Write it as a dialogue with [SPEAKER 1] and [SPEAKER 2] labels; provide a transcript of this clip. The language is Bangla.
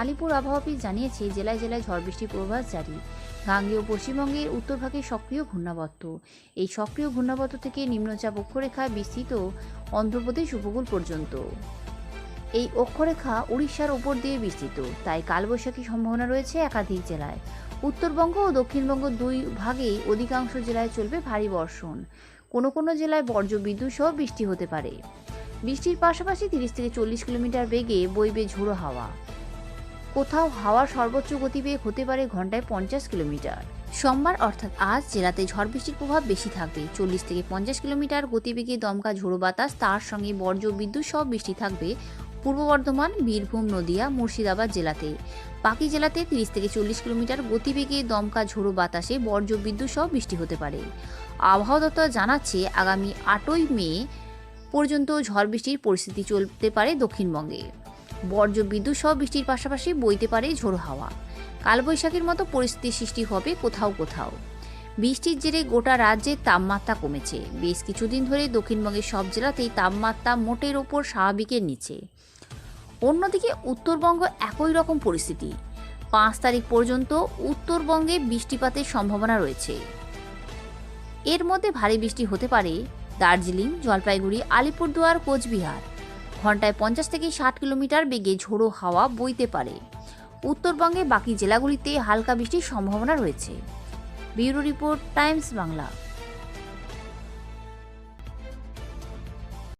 [SPEAKER 1] আলিপুর আবহাওয়া অফিস জানিয়েছে, জেলায় জেলায় ঝড় বৃষ্টির পূর্বাভাস জারি। গাঙ্গেয় পশ্চিমবঙ্গের উত্তরভাগে সক্রিয় ঘূর্ণাবর্ত। এই সক্রিয় ঘূর্ণাবর্ত থেকে নিম্নচাপ অক্ষরেখায় বিস্তৃত অন্ধ্রপ্রদেশ উপকূল পর্যন্ত। এই অক্ষরেখা উড়িষ্যার ওপর দিয়ে বিস্তৃত। তাই কালবৈশাখী সম্ভাবনা রয়েছে একাধিক জেলায়। উত্তরবঙ্গ ও দক্ষিণবঙ্গ দুই ভাগেই অধিকাংশ জেলায় চলবে ভারী বর্ষণ। কোনো কোনো জেলায় বর্জ্য বিদ্যুৎ সহ বৃষ্টি হতে পারে। বৃষ্টির পাশাপাশি তিরিশ থেকে চল্লিশ কিলোমিটার বেগে বইবে ঝোড়ো হাওয়া। কোথাও হাওয়ার সর্বোচ্চ গতিবেগ হতে পারে ঘন্টায় পঞ্চাশ কিলোমিটার। সোমবার অর্থাৎ আজ জেলাতে ঝড় বৃষ্টির প্রভাব বেশি থাকবে চল্লিশ থেকে পঞ্চাশ কিলোমিটার গতিবেগে দমকা ঝোড়ো বাতাস, তার সঙ্গে বর্জ্য বিদ্যুৎ সহ বৃষ্টি থাকবে পূর্ব বর্ধমান, বীরভূম, নদিয়া, মুর্শিদাবাদ জেলাতে। বাকি জেলাতে তিরিশ থেকে চল্লিশ কিলোমিটার গতিবেগে দমকা ঝোড়ো বাতাসে বর্জ্য বিদ্যুৎ সহ বৃষ্টি হতে পারে। আবহাওয়া দপ্তর জানাচ্ছে, আগামী আটই মে পর্যন্ত ঝড় বৃষ্টির পরিস্থিতি চলতে পারে দক্ষিণবঙ্গে। বর্জ্য বিদ্যুৎ সহ বৃষ্টির পাশাপাশি বইতে পারে ঝোড়ো হাওয়া। কালবৈশাখীর মতো পরিস্থিতি সৃষ্টি হবে কোথাও কোথাও। বৃষ্টির জেরে গোটা রাজ্যের তাপমাত্রা কমেছে। বেশ কিছুদিন ধরে দক্ষিণবঙ্গের সব জেলাতেই তাপমাত্রা মোটের ওপর স্বাভাবিকের নিচে। অন্যদিকে উত্তরবঙ্গ একই রকম পরিস্থিতি। পাঁচ তারিখ পর্যন্ত উত্তরবঙ্গে বৃষ্টিপাতের সম্ভাবনা রয়েছে। এর মধ্যে ভারী বৃষ্টি হতে পারে দার্জিলিং, জলপাইগুড়ি, আলিপুরদুয়ার, কোচবিহার। ঘন্টায় পঞ্চাশ থেকে ষাট কিলোমিটার বেগে ঝোড়ো হাওয়া বইতে পারে। উত্তরবঙ্গে বাকি জেলাগুলিতে হালকা বৃষ্টির সম্ভাবনা রয়েছে। Bureau report, Times Bangla.